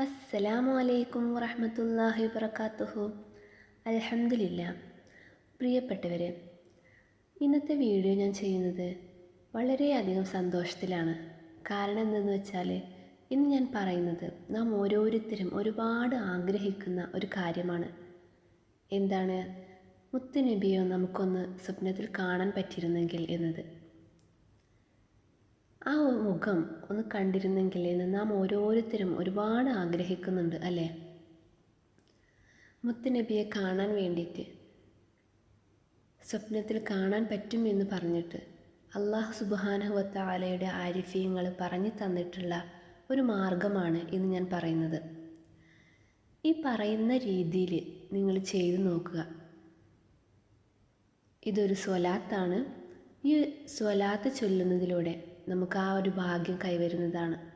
അസ്സലാമു അലൈക്കും വറഹമത്തല്ലാഹി വബർക്കാത്തുഹു അൽഹംദുലില്ലാ. പ്രിയപ്പെട്ടവരെ ഇന്നത്തെ വീഡിയോ ഞാൻ ചെയ്യുന്നത് വളരെയധികം സന്തോഷത്തിലാണ്. കാരണം എന്തെന്ന് വെച്ചാൽ ഇന്ന് ഞാൻ പറയുന്നത് നാം ഓരോരുത്തരും ഒരുപാട് ആഗ്രഹിക്കുന്ന ഒരു കാര്യമാണ്. എന്താണ്? മുത്തുനബിയോ നമുക്കൊന്ന് സ്വപ്നത്തിൽ കാണാൻ പറ്റിയിരുന്നെങ്കിൽ എന്നത്. മുഖം ഒന്ന് കണ്ടിരുന്നെങ്കിൽ എന്ന് നാം ഓരോരുത്തരും ഒരുപാട് ആഗ്രഹിക്കുന്നുണ്ട് അല്ലേ? മുത്തുനബിയെ കാണാൻ വേണ്ടിയിട്ട് സ്വപ്നത്തിൽ കാണാൻ പറ്റും എന്ന് പറഞ്ഞിട്ട് അള്ളാഹു സുബാനഹുവത്ത ആലയുടെ ആരിഫ്യങ്ങൾ പറഞ്ഞു തന്നിട്ടുള്ള ഒരു മാർഗമാണ് ഇന്ന് ഞാൻ പറയുന്നത്. ഈ പറയുന്ന രീതിയിൽ നിങ്ങൾ ചെയ്തു നോക്കുക. ഇതൊരു സ്വലാത്താണ്. ഈ സ്വലാത്ത് ചൊല്ലുന്നതിലൂടെ നമുക്ക് ആ ഒരു ഭാഗ്യം കൈവരുന്നതാണ്.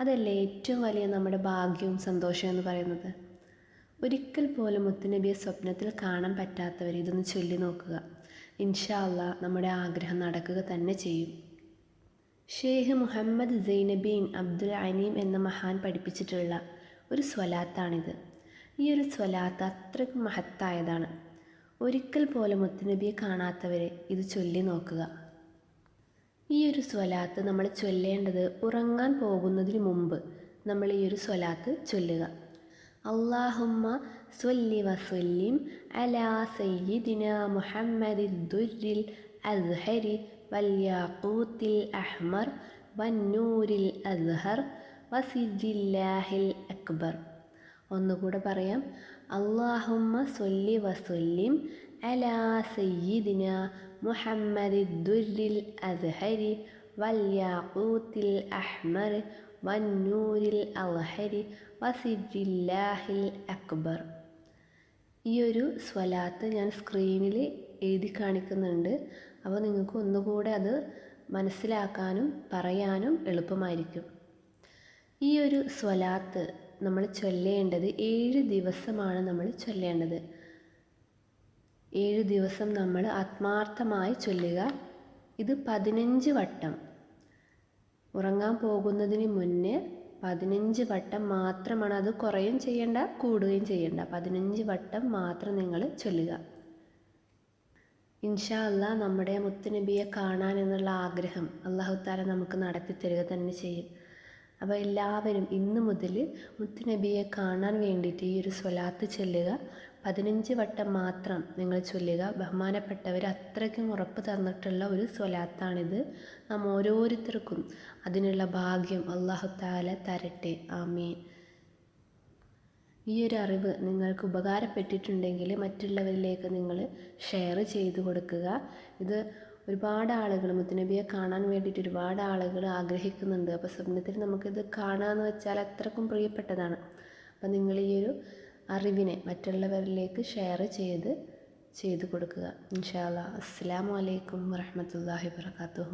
അതല്ലേ ഏറ്റവും വലിയ നമ്മുടെ ഭാഗ്യവും സന്തോഷവും എന്ന് പറയുന്നത്? ഒരിക്കൽ പോലും മുത്തുനബിയെ സ്വപ്നത്തിൽ കാണാൻ പറ്റാത്തവർ ഇതൊന്ന് ചൊല്ലി നോക്കുക. ഇൻഷാല്ല നമ്മുടെ ആഗ്രഹം നടക്കുക തന്നെ ചെയ്യും. ഷെയ്ഖ് മുഹമ്മദ് സൈനബീൻ അബ്ദുൽ അനീം എന്ന മഹാൻ പഠിപ്പിച്ചിട്ടുള്ള ഒരു സ്വലാത്താണിത്. ഈ ഒരു സ്വലാത്ത് അത്രയ്ക്ക് മഹത്തായതാണ്. ഒരിക്കൽ പോലും മുത്തുനബിയെ കാണാത്തവരെ ഇത് ചൊല്ലി നോക്കുക. ഈ ഒരു സ്വലാത്ത് നമ്മൾ ചൊല്ലേണ്ടത് ഉറങ്ങാൻ പോകുന്നതിന് മുമ്പ് നമ്മൾ ഈ ഒരു സ്വലാത്ത് ചൊല്ലുക. അള്ളാഹുമ്മ സ്വല്ലി വസ്വല്ലിം അലാ സയ്യിദിന മുഹമ്മദി ദുരിൽ അസ്ഹരി വല്യാഖൂത്തിൽ അഹ്മർ വന്നൂരിൽ അസ്ഹർ വസിജില്ലാഹിൽ അക്ബർ. ഒന്നുകൂടെ പറയാം. അള്ളാഹുമ്മ സൊല്ലി വസൊല്ലിം അലാ സയ്യിദിന മുഹമ്മദ് ദുരിൽ അസ്ഹരി വല്യാഖൂത്തിൽ അഹ്മർ വന്നൂരിൽ അൽഹരി വസിജില്ലാഹിൽ അക്ബർ. ഈ ഒരു സ്വലാത്ത് ഞാൻ സ്ക്രീനിൽ എഴുതി കാണിക്കുന്നുണ്ട്. അപ്പോൾ നിങ്ങൾക്ക് ഒന്നുകൂടെ അത് മനസ്സിലാക്കാനും പറയാനും എളുപ്പമായിരിക്കും. ഈ ഒരു സ്വലാത്ത് നമ്മൾ ചൊല്ലേണ്ടത് ഏഴ് ദിവസമാണ് നമ്മൾ ചൊല്ലേണ്ടത്. ഏഴ് ദിവസം നമ്മൾ ആത്മാർത്ഥമായി ചൊല്ലുക. ഇത് പതിനഞ്ച് വട്ടം. ഉറങ്ങാൻ പോകുന്നതിന് മുന്നേ പതിനഞ്ച് വട്ടം മാത്രമാണ് അത് കുറയും ചെയ്യേണ്ട കൂടുകയും ചെയ്യേണ്ട. പതിനഞ്ച് വട്ടം മാത്രം നിങ്ങൾ ചൊല്ലുക. ഇൻഷാ അല്ല നമ്മുടെ മുത്തുനബിയെ കാണാൻ എന്നുള്ള ആഗ്രഹം അള്ളാഹു താല നമുക്ക് നടത്തി തരിക തന്നെ ചെയ്യും. അപ്പോൾ എല്ലാവരും ഇന്ന് മുതൽ മുത്തുനബിയെ കാണാൻ വേണ്ടിയിട്ട് ഈ ഒരു സ്വലാത്ത് ചൊല്ലുക. പതിനഞ്ച് വട്ടം മാത്രം നിങ്ങൾ ചൊല്ലുക. ബഹുമാനപ്പെട്ടവർ അത്രയ്ക്കും ഉറപ്പ് തന്നിട്ടുള്ള ഒരു സ്വലാത്താണിത്. നാം ഓരോരുത്തർക്കും അതിനുള്ള ഭാഗ്യം അള്ളാഹു താല തരട്ടെ. ആമീൻ. ഈ ഒരു അറിവ് നിങ്ങൾക്ക് ഉപകാരപ്പെട്ടിട്ടുണ്ടെങ്കിൽ മറ്റുള്ളവരിലേക്ക് നിങ്ങൾ ഷെയർ ചെയ്തു കൊടുക്കുക. ഇത് ഒരുപാട് ആളുകൾ മുത്തുനബിയെ കാണാൻ വേണ്ടിയിട്ട് ഒരുപാട് ആളുകൾ ആഗ്രഹിക്കുന്നുണ്ട്. അപ്പോൾ സ്വപ്നത്തിൽ നമുക്കിത് കാണാമെന്ന് വെച്ചാൽ അത്രക്കും പ്രിയപ്പെട്ടതാണ്. അപ്പം നിങ്ങൾ ഈ ഒരു അറിവിനെ മറ്റുള്ളവരിലേക്ക് ഷെയർ ചെയ്ത് ചെയ്തു കൊടുക്കുക. ഇൻഷാ അല്ലാ അസ്സാം വലൈക്കും വറഹമത്തല്ലാഹി വാത്തു